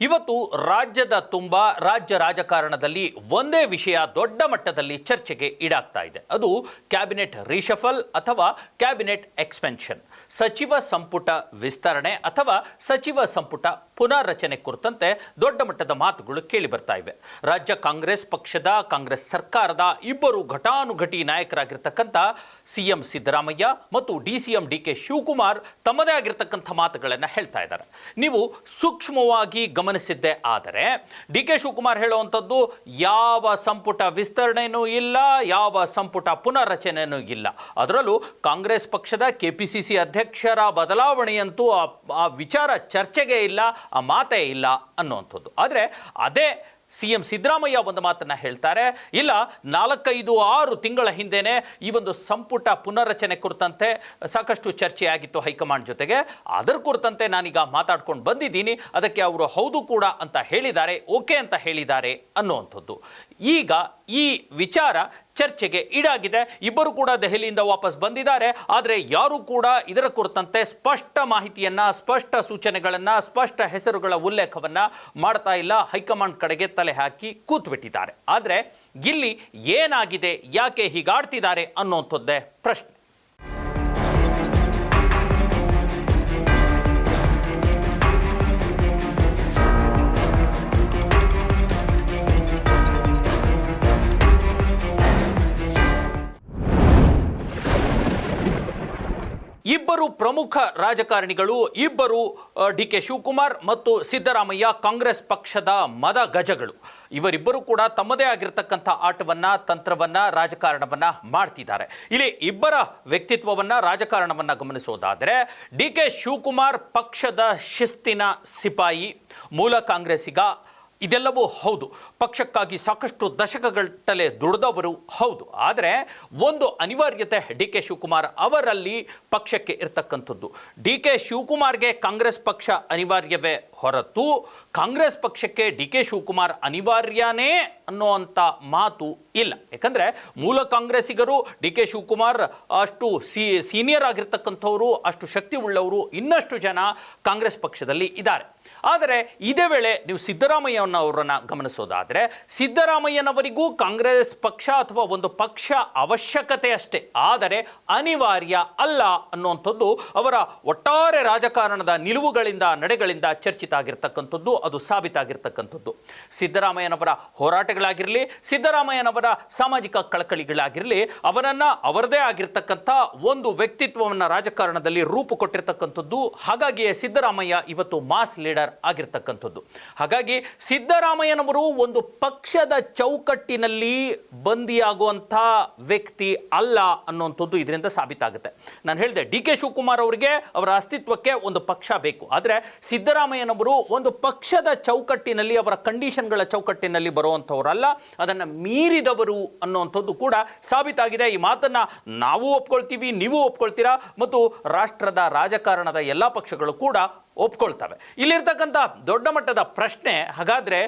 ಇವತ್ತು ರಾಜ್ಯದ ತುಂಬ ರಾಜ್ಯ ರಾಜಕಾರಣದಲ್ಲಿ ಒಂದೇ ವಿಷಯ ದೊಡ್ಡ ಮಟ್ಟದಲ್ಲಿ ಚರ್ಚೆಗೆ ಈಡಾಗ್ತಾ ಇದೆ. ಅದು ಕ್ಯಾಬಿನೆಟ್ ರೀಶಫಲ್ ಅಥವಾ ಕ್ಯಾಬಿನೆಟ್ ಎಕ್ಸ್ಪೆನ್ಷನ್ ಸಚಿವ ಸಂಪುಟ ವಿಸ್ತರಣೆ ಅಥವಾ ಸಚಿವ ಸಂಪುಟ ಪುನಾರಚನೆ ಕುರಿತಂತೆ ದೊಡ್ಡ ಮಟ್ಟದ ಮಾತುಗಳು ಕೇಳಿ ಬರ್ತಾ ಇವೆ. ರಾಜ್ಯ ಕಾಂಗ್ರೆಸ್ ಪಕ್ಷದ ಕಾಂಗ್ರೆಸ್ ಸರ್ಕಾರದ ಇಬ್ಬರು ಘಟಾನುಘಟಿ ನಾಯಕರಾಗಿರ್ತಕ್ಕಂಥ ಸಿಎಂ ಸಿದ್ದರಾಮಯ್ಯ ಮತ್ತು D C M D K Shivakumar ತಮ್ಮದೇ ಆಗಿರತಕ್ಕಂಥ ಮಾತುಗಳನ್ನು ಹೇಳ್ತಾ ಇದ್ದಾರೆ. ನೀವು ಸೂಕ್ಷ್ಮವಾಗಿ ಗಮನಿಸಿದ್ದೆ ಆದರೆ ಡಿ ಕೆ ಶಿವಕುಮಾರ್ ಹೇಳುವಂಥದ್ದು ಯಾವ ಸಂಪುಟ ವಿಸ್ತರಣೆಯೂ ಇಲ್ಲ, ಯಾವ ಸಂಪುಟ ಪುನರ್ರಚನೆಯೂ ಇಲ್ಲ. ಅದರಲ್ಲೂ ಕಾಂಗ್ರೆಸ್ ಪಕ್ಷದ ಕೆ ಪಿ ಸಿ ಸಿ ಅಧ್ಯಕ್ಷರ ಬದಲಾವಣೆಯಂತೂ ಆ ವಿಚಾರ ಚರ್ಚೆಗೆ ಇಲ್ಲ, ಆ ಮಾತೇ ಇಲ್ಲ ಅನ್ನುವಂಥದ್ದು. ಆದರೆ ಅದೇ ಸಿ ಎಂ ಸಿದ್ದರಾಮಯ್ಯ ಒಂದು ಮಾತನ್ನ ಹೇಳ್ತಾರೆ. ಇಲ್ಲ, ನಾಲ್ಕೈದು ಆರು ತಿಂಗಳ ಹಿಂದೆನೆ ಈ ಒಂದು ಸಂಪುಟ ಪುನರ್ರಚನೆ ಕುರಿತಂತೆ ಸಾಕಷ್ಟು ಚರ್ಚೆ ಆಗಿತ್ತು ಹೈಕಮಾಂಡ್ ಜೊತೆಗೆ. ಅದರ ಕುರಿತಂತೆ ನಾನೀಗ ಮಾತಾಡ್ಕೊಂಡು ಬಂದಿದ್ದೀನಿ. ಅದಕ್ಕೆ ಅವರು ಹೌದು ಕೂಡ ಅಂತ ಹೇಳಿದ್ದಾರೆ, ಓಕೆ ಅಂತ ಹೇಳಿದ್ದಾರೆ ಅನ್ನುವಂಥದ್ದು. ಈಗ ಈ ವಿಚಾರ ಚರ್ಚೆಗೆ ಈಡಾಗಿದೆ. ಇಬ್ಬರು ಕೂಡ ದೆಹಲಿಯಿಂದ ವಾಪಸ್ ಬಂದಿದ್ದಾರೆ. ಆದರೆ ಯಾರು ಕೂಡ ಇದರ ಕುರಿತಂತೆ ಸ್ಪಷ್ಟ ಮಾಹಿತಿಯನ್ನ, ಸ್ಪಷ್ಟ ಸೂಚನೆಗಳನ್ನ, ಸ್ಪಷ್ಟ ಹೆಸರುಗಳ ಉಲ್ಲೇಖವನ್ನ ಮಾಡ್ತಾ ಇಲ್ಲ. ಹೈಕಮಾಂಡ್ ಕಡೆಗೆ ತಲೆ ಹಾಕಿ ಕೂತ್ಬಿಟ್ಟಿದ್ದಾರೆ. ಆದರೆ ಇಲ್ಲಿ ಏನಾಗಿದೆ, ಯಾಕೆ ಹೀಗಾಡ್ತಿದ್ದಾರೆ ಅನ್ನೋಂಥದ್ದೇ ಪ್ರಶ್ನೆ. ಇಬ್ಬರು ಪ್ರಮುಖ ರಾಜಕಾರಣಿಗಳು, ಇಬ್ಬರು ಡಿ ಕೆ ಶಿವಕುಮಾರ್ ಮತ್ತು ಸಿದ್ದರಾಮಯ್ಯ ಕಾಂಗ್ರೆಸ್ ಪಕ್ಷದ ಮದ ಗಜಗಳು. ಇವರಿಬ್ಬರು ಕೂಡ ತಮ್ಮದೇ ಆಗಿರತಕ್ಕಂಥ ಆಟವನ್ನು, ತಂತ್ರವನ್ನ, ರಾಜಕಾರಣವನ್ನು ಮಾಡ್ತಿದ್ದಾರೆ. ಇಲ್ಲಿ ಇಬ್ಬರ ವ್ಯಕ್ತಿತ್ವವನ್ನು, ರಾಜಕಾರಣವನ್ನು ಗಮನಿಸೋದಾದರೆ ಡಿ ಕೆ ಶಿವಕುಮಾರ್ ಪಕ್ಷದ ಶಿಸ್ತಿನ ಸಿಪಾಯಿ, ಮೂಲ ಕಾಂಗ್ರೆಸ್ಸಿಗ ಇದೆಲ್ಲವೂ ಹೌದು. ಪಕ್ಷಕ್ಕಾಗಿ ಸಾಕಷ್ಟು ದಶಕಗಟ್ಟಲೆ ದುಡಿದವರು ಹೌದು. ಆದರೆ ಒಂದು ಅನಿವಾರ್ಯತೆ ಡಿ ಕೆ ಶಿವಕುಮಾರ್ ಅವರಲ್ಲಿ ಪಕ್ಷಕ್ಕೆ ಇರ್ತಕ್ಕಂಥದ್ದು. ಡಿ ಕೆ ಶಿವಕುಮಾರ್ಗೆ ಕಾಂಗ್ರೆಸ್ ಪಕ್ಷ ಅನಿವಾರ್ಯವೇ ಹೊರತು ಕಾಂಗ್ರೆಸ್ ಪಕ್ಷಕ್ಕೆ ಡಿ ಕೆ ಶಿವಕುಮಾರ್ ಅನಿವಾರ್ಯನೇ ಅನ್ನುವಂಥ ಮಾತು ಇಲ್ಲ. ಯಾಕಂದರೆ ಮೂಲ ಕಾಂಗ್ರೆಸ್ಸಿಗರು ಡಿ ಕೆ ಶಿವಕುಮಾರ್ ಅಷ್ಟು ಸೀನಿಯರ್ ಆಗಿರ್ತಕ್ಕಂಥವರು, ಅಷ್ಟು ಶಕ್ತಿ ಉಳ್ಳವರು ಇನ್ನಷ್ಟು ಜನ ಕಾಂಗ್ರೆಸ್ ಪಕ್ಷದಲ್ಲಿ ಇದ್ದಾರೆ. ಆದರೆ ಇದೇ ವೇಳೆ ನೀವು ಸಿದ್ದರಾಮಯ್ಯನವರನ್ನ ಗಮನಿಸೋದಾದರೆ, ಸಿದ್ದರಾಮಯ್ಯನವರಿಗೂ ಕಾಂಗ್ರೆಸ್ ಪಕ್ಷ ಅಥವಾ ಒಂದು ಪಕ್ಷ ಅವಶ್ಯಕತೆ ಅಷ್ಟೇ. ಆದರೆ ಅನಿವಾರ್ಯ ಅಲ್ಲ ಅನ್ನುವಂಥದ್ದು ಅವರ ಒಟ್ಟಾರೆ ರಾಜಕಾರಣದ ನಿಲುವುಗಳಿಂದ, ನಡೆಗಳಿಂದ ಚರ್ಚಿತ ಆಗಿರ್ತಕ್ಕಂಥದ್ದು, ಅದು ಸಾಬೀತಾಗಿರ್ತಕ್ಕಂಥದ್ದು. ಸಿದ್ದರಾಮಯ್ಯನವರ ಹೋರಾಟಗಳಾಗಿರಲಿ, ಸಿದ್ದರಾಮಯ್ಯನವರ ಸಾಮಾಜಿಕ ಕಳಕಳಿಗಳಾಗಿರಲಿ ಅವರನ್ನು ಅವರದೇ ಆಗಿರ್ತಕ್ಕಂಥ ಒಂದು ವ್ಯಕ್ತಿತ್ವವನ್ನು ರಾಜಕಾರಣದಲ್ಲಿ ರೂಪು ಕೊಟ್ಟಿರ್ತಕ್ಕಂಥದ್ದು ಹಾಗಾಗಿಯೇ ಸಿದ್ದರಾಮಯ್ಯ ಇವತ್ತು ಮಾಸ್ ಲೀಡರ್ ಆಗಿರ್ತಕ್ಕಂಥದ್ದು. ಹಾಗಾಗಿ ಸಿದ್ದರಾಮಯ್ಯನವರು ಒಂದು ಪಕ್ಷದ ಚೌಕಟ್ಟಿನಲ್ಲಿ ಬಂದಿಯಾಗುವಂಥ ವ್ಯಕ್ತಿ ಅಲ್ಲ ಅನ್ನುವಂಥದ್ದು ಇದರಿಂದ ಸಾಬೀತಾಗುತ್ತೆ. ನಾನು ಹೇಳಿದೆ, ಡಿ ಕೆ ಶಿವಕುಮಾರ್ ಅವರಿಗೆ ಅವರ ಅಸ್ತಿತ್ವಕ್ಕೆ ಒಂದು ಪಕ್ಷ ಬೇಕು. ಆದರೆ ಸಿದ್ದರಾಮಯ್ಯನವರು ಒಂದು ಪಕ್ಷದ ಚೌಕಟ್ಟಿನಲ್ಲಿ, ಅವರ ಕಂಡೀಷನ್ಗಳ ಚೌಕಟ್ಟಿನಲ್ಲಿ ಬರುವಂಥವರಲ್ಲ, ಅದನ್ನು ಮೀರಿದವರು ಅನ್ನುವಂಥದ್ದು ಕೂಡ ಸಾಬೀತಾಗಿದೆ. ಈ ಮಾತನ್ನು ನಾವು ಒಪ್ಕೊಳ್ತೀವಿ, ನೀವು ಒಪ್ಕೊಳ್ತೀರಾ? ಮತ್ತು ರಾಷ್ಟ್ರದ ರಾಜಕಾರಣದ ಎಲ್ಲ ಪಕ್ಷಗಳು ಕೂಡ ಒಪ್ಕೊಳ್ತವೆ. ಇಲ್ಲಿರ್ತಕ್ಕಂಥ ದೊಡ್ಡ ಮಟ್ಟದ ಪ್ರಶ್ನೆ ಹಾಗಾದರೆ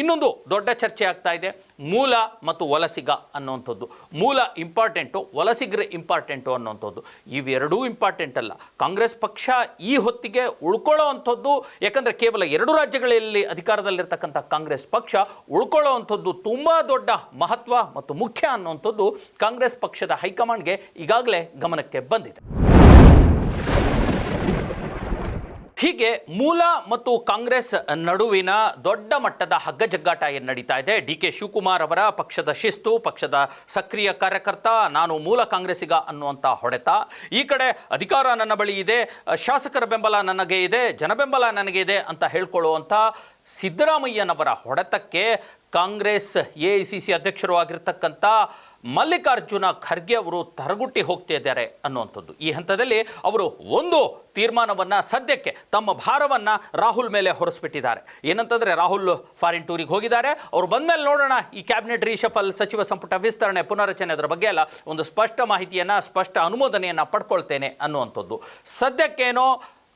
ಇನ್ನೊಂದು ದೊಡ್ಡ ಚರ್ಚೆ ಆಗ್ತಾ ಇದೆ. ಮೂಲ ಮತ್ತು ವಲಸಿಗ ಅನ್ನುವಂಥದ್ದು. ಮೂಲ ಇಂಪಾರ್ಟೆಂಟು, ವಲಸಿಗರ ಇಂಪಾರ್ಟೆಂಟು ಅನ್ನುವಂಥದ್ದು. ಇವೆರಡೂ ಇಂಪಾರ್ಟೆಂಟ್ ಅಲ್ಲ. ಕಾಂಗ್ರೆಸ್ ಪಕ್ಷ ಈ ಹೊತ್ತಿಗೆ ಉಳ್ಕೊಳ್ಳೋ ಅಂಥದ್ದು, ಯಾಕಂದರೆ ಕೇವಲ ಎರಡು ರಾಜ್ಯಗಳಲ್ಲಿ ಅಧಿಕಾರದಲ್ಲಿರ್ತಕ್ಕಂಥ ಕಾಂಗ್ರೆಸ್ ಪಕ್ಷ ಉಳ್ಕೊಳ್ಳೋ ಅಂಥದ್ದು ತುಂಬ ದೊಡ್ಡ ಮಹತ್ವ ಮತ್ತು ಮುಖ್ಯ ಅನ್ನುವಂಥದ್ದು ಕಾಂಗ್ರೆಸ್ ಪಕ್ಷದ ಹೈಕಮಾಂಡ್ಗೆ ಈಗಾಗಲೇ ಗಮನಕ್ಕೆ ಬಂದಿದೆ. ಹೀಗೆ ಮೂಲ ಮತ್ತು ಕಾಂಗ್ರೆಸ್ ನಡುವಿನ ದೊಡ್ಡ ಮಟ್ಟದ ಹಗ್ಗಜಗ್ಗಾಟ ಏನು ನಡೀತಾ ಇದೆ. ಡಿ ಕೆ ಶಿವಕುಮಾರ್ ಅವರ ಪಕ್ಷದ ಶಿಸ್ತು, ಪಕ್ಷದ ಸಕ್ರಿಯ ಕಾರ್ಯಕರ್ತ, ನಾನು ಮೂಲ ಕಾಂಗ್ರೆಸ್ಸಿಗ ಅನ್ನುವಂಥ ಹೊಡೆತ. ಈ ಕಡೆ ಅಧಿಕಾರ ನನ್ನ ಬಳಿ ಇದೆ, ಶಾಸಕರ ಬೆಂಬಲ ನನಗೆ ಇದೆ ಜನಬೆಂಬಲ ನನಗೆ ಇದೆ ಅಂತ ಹೇಳ್ಕೊಳ್ಳುವಂಥ ಸಿದ್ದರಾಮಯ್ಯನವರ ಹೊಡೆತಕ್ಕೆ Congress A I C C ಅಧ್ಯಕ್ಷರು ಆಗಿರ್ತಕ್ಕಂಥ ಮಲ್ಲಿಕಾರ್ಜುನ ಖರ್ಗೆ ಅವರು ತರಗುಟ್ಟಿ ಹೋಗ್ತಿದ್ದಾರೆ ಅನ್ನುವಂಥದ್ದು. ಈ ಹಂತದಲ್ಲಿ ಅವರು ಒಂದು ತೀರ್ಮಾನವನ್ನು ಸದ್ಯಕ್ಕೆ ತಮ್ಮ ಭಾರವನ್ನು ರಾಹುಲ್ ಮೇಲೆ ಹೊರಿಸ್ಬಿಟ್ಟಿದ್ದಾರೆ. ಏನಂತಂದರೆ ರಾಹುಲ್ ಫಾರಿನ್ ಟೂರಿಗೆ ಹೋಗಿದ್ದಾರೆ. ಅವರು ಬಂದ್ಮೇಲೆ ನೋಡೋಣ, ಈ ಕ್ಯಾಬಿನೆಟ್ ರೀಶಫಲ್ ಸಚಿವ ಸಂಪುಟ ವಿಸ್ತರಣೆ ಪುನರಚನೆ ಅದರ ಬಗ್ಗೆ ಎಲ್ಲ ಒಂದು ಸ್ಪಷ್ಟ ಮಾಹಿತಿಯನ್ನು, ಸ್ಪಷ್ಟ ಅನುಮೋದನೆಯನ್ನು ಪಡ್ಕೊಳ್ತೇನೆ ಅನ್ನುವಂಥದ್ದು. ಸದ್ಯಕ್ಕೇನೋ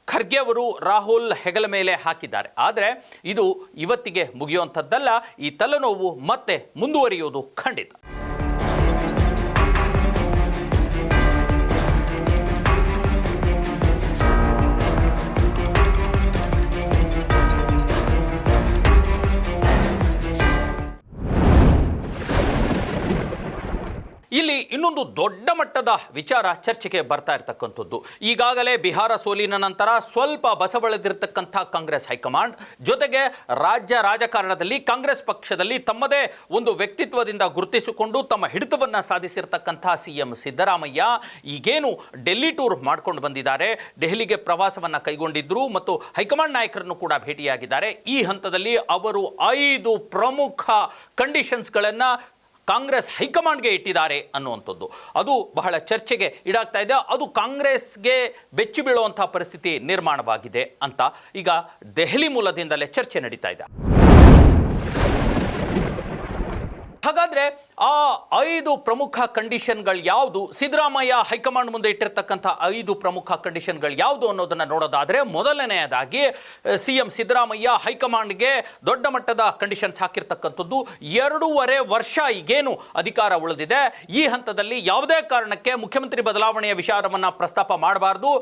ಖರ್ಗೆ ಅವರು ರಾಹುಲ್ ಹೆಗಲ ಮೇಲೆ ಹಾಕಿದ್ದಾರೆ. ಆದರೆ ಇದು ಇವತ್ತಿಗೆ ಮುಗಿಯುವಂಥದ್ದಲ್ಲ, ಈ ತಲೆನೋವು ಮತ್ತೆ ಮುಂದುವರಿಯುವುದು ಖಂಡಿತ. ಇಲ್ಲಿ ಇನ್ನೊಂದು ದೊಡ್ಡ ಮಟ್ಟದ ವಿಚಾರ ಚರ್ಚೆಗೆ ಬರ್ತಾ ಇರತಕ್ಕಂಥದ್ದು. ಈಗಾಗಲೇ ಬಿಹಾರ ಸೋಲಿನ ನಂತರ ಸ್ವಲ್ಪ ಬಸವಳೆದಿರತಕ್ಕಂಥ ಕಾಂಗ್ರೆಸ್ ಹೈಕಮಾಂಡ್, ಜೊತೆಗೆ ರಾಜ್ಯ ರಾಜಕಾರಣದಲ್ಲಿ ಕಾಂಗ್ರೆಸ್ ಪಕ್ಷದಲ್ಲಿ ತಮ್ಮದೇ ಒಂದು ವ್ಯಕ್ತಿತ್ವದಿಂದ ಗುರುತಿಸಿಕೊಂಡು ತಮ್ಮ ಹಿಡಿತವನ್ನು ಸಾಧಿಸಿರತಕ್ಕಂಥ ಸಿ ಎಂ ಸಿದ್ದರಾಮಯ್ಯ ಈಗೇನು ಡೆಲ್ಲಿ ಟೂರ್ ಮಾಡ್ಕೊಂಡು ಬಂದಿದ್ದಾರೆ, ದೆಹಲಿಗೆ ಪ್ರವಾಸವನ್ನು ಕೈಗೊಂಡಿದ್ದರು ಮತ್ತು ಹೈಕಮಾಂಡ್ ನಾಯಕರನ್ನು ಕೂಡ ಭೇಟಿಯಾಗಿದ್ದಾರೆ. ಈ ಹಂತದಲ್ಲಿ ಅವರು ಐದು ಪ್ರಮುಖ ಕಂಡೀಷನ್ಸ್ಗಳನ್ನು ಕಾಂಗ್ರೆಸ್ ಹೈಕಮಾಂಡ್ಗೆ ಇಟ್ಟಿದ್ದಾರೆ ಅನ್ನುವಂಥದ್ದು. ಅದು ಬಹಳ ಚರ್ಚೆಗೆ ಈಡಾಗ್ತಾ ಇದೆ. ಅದು ಕಾಂಗ್ರೆಸ್ಗೆ ಬೆಚ್ಚಿ ಬೀಳುವಂಥ ಪರಿಸ್ಥಿತಿ ನಿರ್ಮಾಣವಾಗಿದೆ ಅಂತ ಈಗ ದೆಹಲಿ ಮೂಲದಿಂದಲೇ ಚರ್ಚೆ ನಡೀತಾ ಇದೆ. ಹಾಗಾದ್ರೆ ಆ ಐದು ಪ್ರಮುಖ ಕಂಡೀಷನ್ಗಳು ಯಾವುದು? ಸಿದ್ದರಾಮಯ್ಯ ಹೈಕಮಾಂಡ್ ಮುಂದೆ ಇಟ್ಟಿರ್ತಕ್ಕಂಥ ಐದು ಪ್ರಮುಖ ಕಂಡೀಷನ್ಗಳು ಯಾವುದು ಅನ್ನೋದನ್ನು ನೋಡೋದಾದರೆ ಮೊದಲನೆಯದಾಗಿ ಸಿ ಎಂ ಸಿದ್ದರಾಮಯ್ಯ ಹೈಕಮಾಂಡ್ಗೆ ದೊಡ್ಡ ಮಟ್ಟದ ಕಂಡೀಷನ್ಸ್ ಹಾಕಿರ್ತಕ್ಕಂಥದ್ದು ಎರಡೂವರೆ ವರ್ಷ ಈಗೇನು ಅಧಿಕಾರ ಉಳಿದಿದೆ. ಈ ಹಂತದಲ್ಲಿ ಯಾವುದೇ ಕಾರಣಕ್ಕೆ ಮುಖ್ಯಮಂತ್ರಿ ಬದಲಾವಣೆಯ ವಿಚಾರವನ್ನು ಪ್ರಸ್ತಾಪ ಮಾಡಬಾರ್ದು.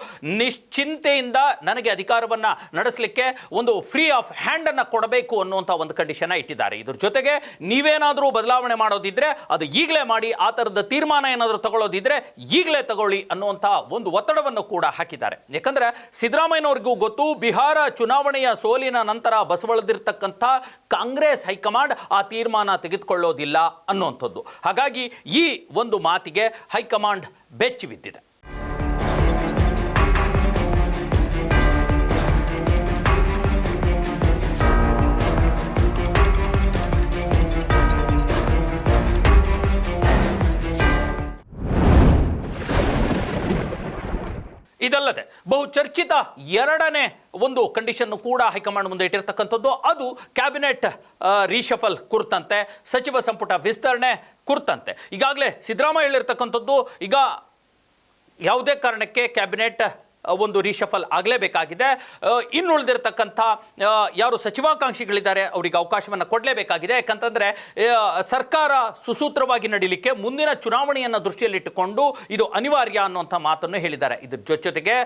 ನಿಶ್ಚಿಂತೆಯಿಂದ ನನಗೆ ಅಧಿಕಾರವನ್ನು ನಡೆಸಲಿಕ್ಕೆ ಒಂದು ಫ್ರೀ ಆಫ್ ಹ್ಯಾಂಡನ್ನು ಕೊಡಬೇಕು ಅನ್ನುವಂಥ ಒಂದು ಕಂಡೀಷನ್ ಇಟ್ಟಿದ್ದಾರೆ. ಇದ್ರ ಜೊತೆಗೆ ನೀವೇನಾದರೂ ಬದಲಾವಣೆ ಮಾಡೋದಿದ್ರೆ ಅದು ಈಗಲೇ ಮಾಡಿ ಆ ಥರದ ತೀರ್ಮಾನ ಏನಾದರೂ ತಗೊಳ್ಳೋದಿದ್ರೆ ಈಗಲೇ ತಗೊಳ್ಳಿ ಅನ್ನುವಂಥ ಒಂದು ಒತ್ತಡವನ್ನು ಕೂಡ ಹಾಕಿದ್ದಾರೆ. ಯಾಕಂದ್ರೆ ಸಿದ್ದರಾಮಯ್ಯನವ್ರಿಗೂ ಗೊತ್ತು, ಬಿಹಾರ ಚುನಾವಣೆಯ ಸೋಲಿನ ನಂತರ ಬಸವಳದಿರ್ತಕ್ಕಂಥ ಕಾಂಗ್ರೆಸ್ ಹೈಕಮಾಂಡ್ ಆ ತೀರ್ಮಾನ ತೆಗೆದುಕೊಳ್ಳೋದಿಲ್ಲ ಅನ್ನುವಂಥದ್ದು. ಹಾಗಾಗಿ ಈ ಒಂದು ಮಾತಿಗೆ ಹೈಕಮಾಂಡ್ ಬೆಚ್ಚಿ ಬಿದ್ದಿದೆ. ಇದಲ್ಲದೆ ಬಹು ಚರ್ಚಿತ ಎರಡನೇ ಒಂದು ಕಂಡೀಷನ್ ಕೂಡ ಹೈಕಮಾಂಡ್ ಮುಂದೆ ಇಟ್ಟಿರ್ತಕ್ಕಂಥದ್ದು. ಅದು ಕ್ಯಾಬಿನೆಟ್ ರೀಶಫಲ್ ಕುರಿತಂತೆ, ಸಚಿವ ಸಂಪುಟ ವಿಸ್ತರಣೆ ಕುರಿತಂತೆ. ಈಗಾಗಲೇ ಸಿದ್ದರಾಮಯ್ಯ ಹೇಳಿರ್ತಕ್ಕಂಥದ್ದು, ಈಗ ಯಾವುದೇ ಕಾರಣಕ್ಕೆ ಕ್ಯಾಬಿನೆಟ್ ಒಂದು ರೀಶಫಲ್ ಆಗಲೇಬೇಕಾಗಿದೆ. ಇನ್ನುಳಿದಿರತಕ್ಕಂಥ ಯಾರು ಸಚಿವಾಕಾಂಕ್ಷಿಗಳಿದ್ದಾರೆ ಅವರಿಗೆ ಅವಕಾಶವನ್ನು ಕೊಡಲೇಬೇಕಾಗಿದೆ. ಯಾಕಂತಂದರೆ ಸರ್ಕಾರ ಸುಸೂತ್ರವಾಗಿ ನಡೀಲಿಕ್ಕೆ ಮುಂದಿನ ಚುನಾವಣೆಯನ್ನು ದೃಷ್ಟಿಯಲ್ಲಿಟ್ಟುಕೊಂಡು ಇದು ಅನಿವಾರ್ಯ ಅನ್ನುವಂಥ ಮಾತನ್ನು ಹೇಳಿದ್ದಾರೆ. ಇದ್ರ ಜೊತೆಗೆ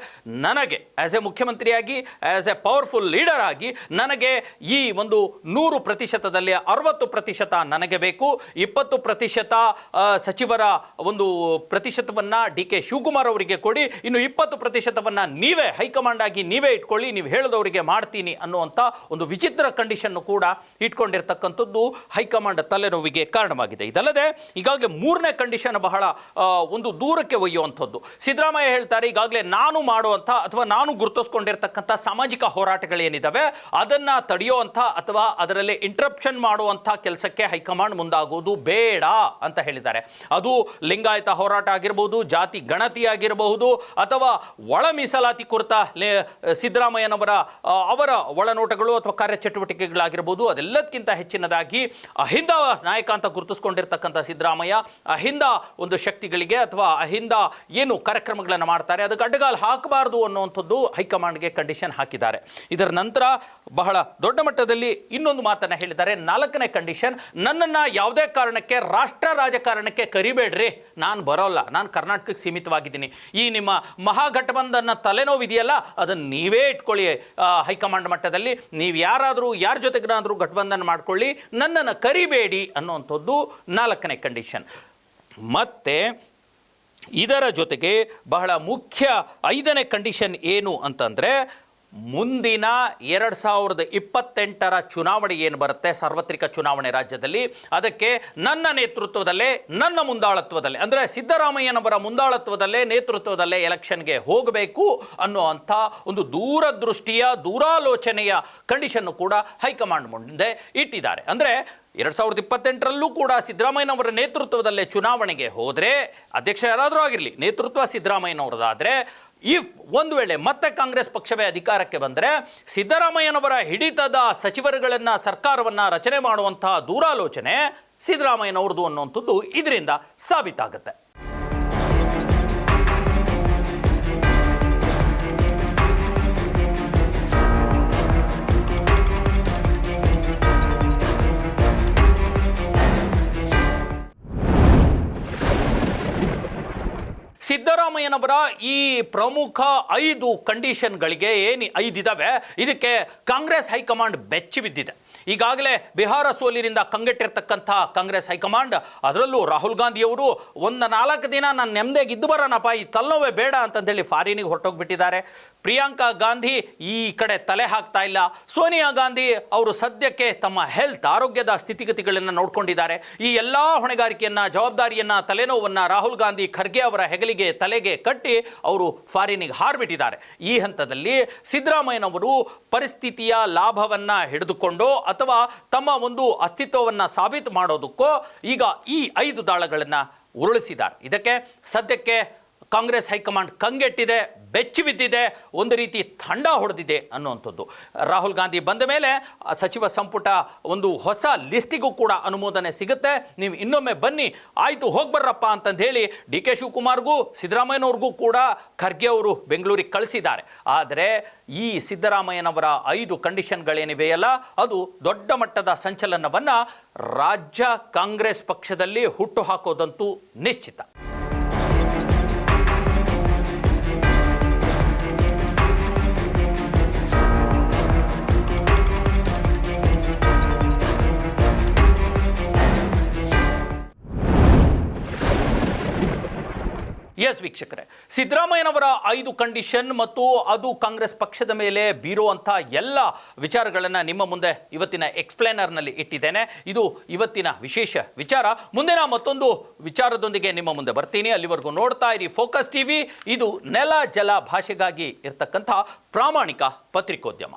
ನನಗೆ ಆ್ಯಸ್ ಎ ಮುಖ್ಯಮಂತ್ರಿಯಾಗಿ ಆ್ಯಸ್ ಎ ಪವರ್ಫುಲ್ ಲೀಡರ್ ಆಗಿ ನನಗೆ ಈ ಒಂದು ನೂರು ಪ್ರತಿಶತದಲ್ಲಿ ಅರವತ್ತು ಪ್ರತಿಶತ ನನಗೆ ಬೇಕು. ಇಪ್ಪತ್ತು ಪ್ರತಿಶತ ಸಚಿವರ ಒಂದು ಪ್ರತಿಶತವನ್ನು ಡಿ ಕೆ ಶಿವಕುಮಾರ್ ಅವರಿಗೆ ಕೊಡಿ. ಇನ್ನು ಇಪ್ಪತ್ತು ಪ್ರತಿಶತವನ್ನು ನೀವೇ, ಹೈಕಮಾಂಡ್ ಆಗಿ ನೀವೇ ಇಟ್ಕೊಳ್ಳಿ, ನೀವು ಹೇಳಿದವರಿಗೆ ಮಾಡ್ತೀನಿ ಅನ್ನುವಂಥ ಒಂದು ವಿಚಿತ್ರ ಕಂಡೀಷನ್ನು ಕೂಡ ಇಟ್ಕೊಂಡಿರ್ತಕ್ಕಂಥದ್ದು ಹೈಕಮಾಂಡ್ ತಲೆನೋವಿಗೆ ಕಾರಣವಾಗಿದೆ. ಇದಲ್ಲದೆ, ಈಗಾಗಲೇ ಮೂರನೇ ಕಂಡೀಷನ್ ಬಹಳ ಒಂದು ದೂರಕ್ಕೆ ಒಯ್ಯುವಂಥದ್ದು. ಸಿದ್ದರಾಮಯ್ಯ ಹೇಳ್ತಾರೆ, ಈಗಾಗಲೇ ನಾನು ಮಾಡುವಂಥ ಅಥವಾ ನಾನು ಗುರುತಿಸ್ಕೊಂಡಿರ್ತಕ್ಕಂಥ ಸಾಮಾಜಿಕ ಹೋರಾಟಗಳೇನಿದ್ದಾವೆ ಅದನ್ನು ತಡೆಯುವಂಥ ಅಥವಾ ಅದರಲ್ಲಿ ಇಂಟ್ರಪ್ಷನ್ ಮಾಡುವಂಥ ಕೆಲಸಕ್ಕೆ ಹೈಕಮಾಂಡ್ ಮುಂದಾಗುವುದು ಬೇಡ ಅಂತ ಹೇಳಿದ್ದಾರೆ. ಅದು ಲಿಂಗಾಯತ ಹೋರಾಟ ಆಗಿರಬಹುದು ಜಾತಿ ಗಣತಿಯಾಗಿರಬಹುದು, ಅಥವಾ ಒಳ ಮೀಸಲಾತಿ ಕುರಿತ ಸಿದ್ದರಾಮಯ್ಯನವರ ಅವರ ಒಳನೋಟಗಳು ಅಥವಾ ಕಾರ್ಯಚಟುವಟಿಕೆಗಳಾಗಿರ್ಬೋದು ಅದೆಲ್ಲದಕ್ಕಿಂತ ಹೆಚ್ಚಿನದಾಗಿ ಅಹಿಂದ ನಾಯಕ ಅಂತ ಗುರುತಿಸ್ಕೊಂಡಿರ್ತಕ್ಕಂಥ ಸಿದ್ದರಾಮಯ್ಯ, ಅಹಿಂದ ಒಂದು ಶಕ್ತಿಗಳಿಗೆ ಅಥವಾ ಅಹಿಂದ ಏನು ಕಾರ್ಯಕ್ರಮಗಳನ್ನು ಮಾಡ್ತಾರೆ, ಅದಕ್ಕೆ ಅಡ್ಡಗಾಲು ಹಾಕಬಾರ್ದು ಅನ್ನುವಂಥದ್ದು ಹೈಕಮಾಂಡ್ಗೆ ಕಂಡೀಷನ್ ಹಾಕಿದ್ದಾರೆ. ಇದರ ನಂತರ ಬಹಳ ದೊಡ್ಡ ಮಟ್ಟದಲ್ಲಿ ಇನ್ನೊಂದು ಮಾತನ್ನ ಹೇಳಿದ್ದಾರೆ, ನಾಲ್ಕನೇ ಕಂಡೀಷನ್ ನನ್ನನ್ನು ಯಾವುದೇ ಕಾರಣಕ್ಕೆ, ರಾಷ್ಟ್ರ ರಾಜಕಾರಣಕ್ಕೆ ಕರಿಬೇಡ್ರಿ, ನಾನು ಬರೋಲ್ಲ, ನಾನು ಕರ್ನಾಟಕಕ್ಕೆ ಸೀಮಿತವಾಗಿದ್ದೀನಿ. ಈ ನಿಮ್ಮ ಮಹಾಗಠಬಂಧನ ತಲೆನೋವಿದೆಯಲ್ಲ, ಅದನ್ನು ನೀವೇ ಇಟ್ಕೊಳ್ಳಿ ಹೈಕಮಾಂಡ್ ಮಟ್ಟದಲ್ಲಿ. ನೀವು ಯಾರಾದರೂ, ಯಾರ ಜೊತೆಗಾದರೂ ಗಠಬಂಧನ ಮಾಡ್ಕೊಳ್ಳಿ, ನನ್ನನ್ನು ಕರಿಬೇಡಿ ಅನ್ನುವಂಥದ್ದು ನಾಲ್ಕನೇ ಕಂಡೀಷನ್ ಮತ್ತೆ, ಇದರ ಜೊತೆಗೆ ಬಹಳ ಮುಖ್ಯ ಐದನೇ ಕಂಡೀಷನ್ ಏನು ಅಂತಂದರೆ ಮುಂದಿನ ಎರಡು ಸಾವಿರದ ಇಪ್ಪತ್ತೆಂಟರ ಚುನಾವಣೆ ಏನು ಬರುತ್ತೆ? ಸಾರ್ವತ್ರಿಕ ಚುನಾವಣೆ ರಾಜ್ಯದಲ್ಲಿ. ಅದಕ್ಕೆ ನನ್ನ ನೇತೃತ್ವದಲ್ಲೇ, ನನ್ನ ಮುಂದಾಳತ್ವದಲ್ಲೇ, ಅಂದರೆ ಸಿದ್ದರಾಮಯ್ಯನವರ ಮುಂದಾಳತ್ವದಲ್ಲೇ ನೇತೃತ್ವದಲ್ಲೇ ಎಲೆಕ್ಷನ್ಗೆ ಹೋಗಬೇಕು ಅನ್ನುವಂಥ ಒಂದು ದೂರದೃಷ್ಟಿಯ, ದೂರಾಲೋಚನೆಯ ಕಂಡೀಷನ್ನು ಕೂಡ ಹೈಕಮಾಂಡ್ ಮುಂದೆ ಇಟ್ಟಿದ್ದಾರೆ. ಅಂದರೆ ಎರಡು ಸಾವಿರದ ಇಪ್ಪತ್ತೆಂಟರಲ್ಲೂ ಕೂಡ ಸಿದ್ದರಾಮಯ್ಯನವರ ನೇತೃತ್ವದಲ್ಲೇ ಚುನಾವಣೆಗೆ ಹೋದರೆ, ಅಧ್ಯಕ್ಷ ಯಾರಾದರೂ ಆಗಿರಲಿ, ನೇತೃತ್ವ ಸಿದ್ದರಾಮಯ್ಯನವರದಾದರೆ ಇಫ್ ಒಂದು ವೇಳೆ ಮತ್ತೆ ಕಾಂಗ್ರೆಸ್ ಪಕ್ಷವೇ ಅಧಿಕಾರಕ್ಕೆ ಬಂದರೆ ಸಿದ್ದರಾಮಯ್ಯನವರ ಹಿಡಿತದ ಸಚಿವರುಗಳನ್ನು ಸರ್ಕಾರವನ್ನು ರಚನೆ ಮಾಡುವಂತಹ ದೂರಾಲೋಚನೆ ಸಿದ್ದರಾಮಯ್ಯನವ್ರದ್ದು ಅನ್ನುವಂಥದ್ದು ಇದರಿಂದ ಸಾಬೀತಾಗುತ್ತೆ. ಸಿದ್ದರಾಮಯ್ಯನವರ ಈ ಪ್ರಮುಖ ಐದು ಕಂಡೀಷನ್ಗಳಿಗೆ ಏನು ಐದಿದಾವೆ, ಇದಕ್ಕೆ ಕಾಂಗ್ರೆಸ್ ಹೈಕಮಾಂಡ್ ಬೆಚ್ಚಿ ಬಿದ್ದಿದೆ. ಈಗಾಗಲೇ ಬಿಹಾರ ಸೋಲಿನಿಂದ ಕಂಗೆಟ್ಟಿರ್ತಕ್ಕಂಥ ಕಾಂಗ್ರೆಸ್ ಹೈಕಮಾಂಡ್, ಅದರಲ್ಲೂ ರಾಹುಲ್ ಗಾಂಧಿಯವರು ಒಂದು ನಾಲ್ಕು ದಿನ ನಾನು ನೆಮ್ಮದಿಯಾಗಿ ಇದ್ದು ಬರೋಣಪ್ಪ, ಈ ತಲ್ಲೋವೇ ಬೇಡ ಅಂತಂದೇಳಿ ಫಾರಿನಿಗೆ ಹೊರಟೋಗ್ಬಿಟ್ಟಿದ್ದಾರೆ. ಪ್ರಿಯಾಂಕಾ ಗಾಂಧಿ ಈ ಕಡೆ ತಲೆ ಹಾಕ್ತಾ ಇಲ್ಲ. ಸೋನಿಯಾ ಗಾಂಧಿ ಅವರು ಸದ್ಯಕ್ಕೆ ತಮ್ಮ ಹೆಲ್ತ್ ಆರೋಗ್ಯದ ಸ್ಥಿತಿಗತಿಗಳನ್ನು ನೋಡ್ಕೊಂಡಿದ್ದಾರೆ. ಈ ಎಲ್ಲ ಹೊಣೆಗಾರಿಕೆಯನ್ನು, ಜವಾಬ್ದಾರಿಯನ್ನು, ತಲೆನೋವನ್ನು ರಾಹುಲ್ ಗಾಂಧಿ ಖರ್ಗೆ ಅವರ ಹೆಗಲಿಗೆ, ತಲೆಗೆ ಕಟ್ಟಿ ಅವರು ಫಾರಿನಿಗೆ ಹಾರ್ಬಿಟ್ಟಿದ್ದಾರೆ. ಈ ಹಂತದಲ್ಲಿ ಸಿದ್ದರಾಮಯ್ಯನವರು ಪರಿಸ್ಥಿತಿಯ ಲಾಭವನ್ನು ಹಿಡಿದುಕೊಂಡು ಅಥವಾ ತಮ್ಮ ಒಂದು ಅಸ್ತಿತ್ವವನ್ನು ಸಾಬೀತು ಮಾಡೋದಕ್ಕೋ ಈಗ ಈ ಐದು ದಾಳಗಳನ್ನು ಉರುಳಿಸಿದ್ದಾರೆ. ಇದಕ್ಕೆ ಸದ್ಯಕ್ಕೆ ಕಾಂಗ್ರೆಸ್ ಹೈಕಮಾಂಡ್ ಕಂಗೆಟ್ಟಿದೆ, ಬೆಚ್ಚಿ ಬಿದ್ದಿದೆ, ಒಂದು ರೀತಿ ತಂಡ ಹೊಡೆದಿದೆ ಅನ್ನುವಂಥದ್ದು. ರಾಹುಲ್ ಗಾಂಧಿ ಬಂದ ಮೇಲೆ ಸಚಿವ ಸಂಪುಟ ಒಂದು ಹೊಸ ಲಿಸ್ಟಿಗೂ ಕೂಡ ಅನುಮೋದನೆ ಸಿಗುತ್ತೆ. ನೀವು ಇನ್ನೊಮ್ಮೆ ಬನ್ನಿ, ಆಯಿತು ಹೋಗ್ಬರ್ರಪ್ಪ ಅಂತಂದು ಹೇಳಿ ಡಿ ಕೆ ಶಿವಕುಮಾರ್ಗೂ, ಸಿದ್ದರಾಮಯ್ಯನವ್ರಿಗೂ ಕೂಡ ಖರ್ಗೆ ಅವರು ಬೆಂಗಳೂರಿಗೆ ಕಳಿಸಿದ್ದಾರೆ. ಆದರೆ ಈ ಸಿದ್ದರಾಮಯ್ಯನವರ ಐದು ಕಂಡೀಷನ್ಗಳೇನಿವೆಯಲ್ಲ ಅದು ದೊಡ್ಡ ಮಟ್ಟದ ಸಂಚಲನವನ್ನು ರಾಜ್ಯ ಕಾಂಗ್ರೆಸ್ ಪಕ್ಷದಲ್ಲಿ ಹುಟ್ಟು ಹಾಕೋದಂತೂ ನಿಶ್ಚಿತ. ಎಸ್ ವೀಕ್ಷಕರೇ, ಸಿದ್ದರಾಮಯ್ಯನವರ ಐದು ಕಂಡೀಷನ್ ಮತ್ತು ಅದು ಕಾಂಗ್ರೆಸ್ ಪಕ್ಷದ ಮೇಲೆ ಬೀರುವಂಥ ಎಲ್ಲ ವಿಚಾರಗಳನ್ನು ನಿಮ್ಮ ಮುಂದೆ ಇವತ್ತಿನ ಎಕ್ಸ್ಪ್ಲೇನರ್ನಲ್ಲಿ ಇಟ್ಟಿದ್ದೇನೆ. ಇದು ಇವತ್ತಿನ ವಿಶೇಷ ವಿಚಾರ. ಮುಂದಿನ ಮತ್ತೊಂದು ವಿಚಾರದೊಂದಿಗೆ ನಿಮ್ಮ ಮುಂದೆ ಬರ್ತೀನಿ. ಅಲ್ಲಿವರೆಗೂ ನೋಡ್ತಾ ಇರಿ ಫೋಕಸ್ ಟಿವಿ ಇದು ನೆಲ, ಜಲ ಭಾಷೆಗಾಗಿ ಇರ್ತಕ್ಕಂಥ ಪ್ರಾಮಾಣಿಕ ಪತ್ರಿಕೋದ್ಯಮ.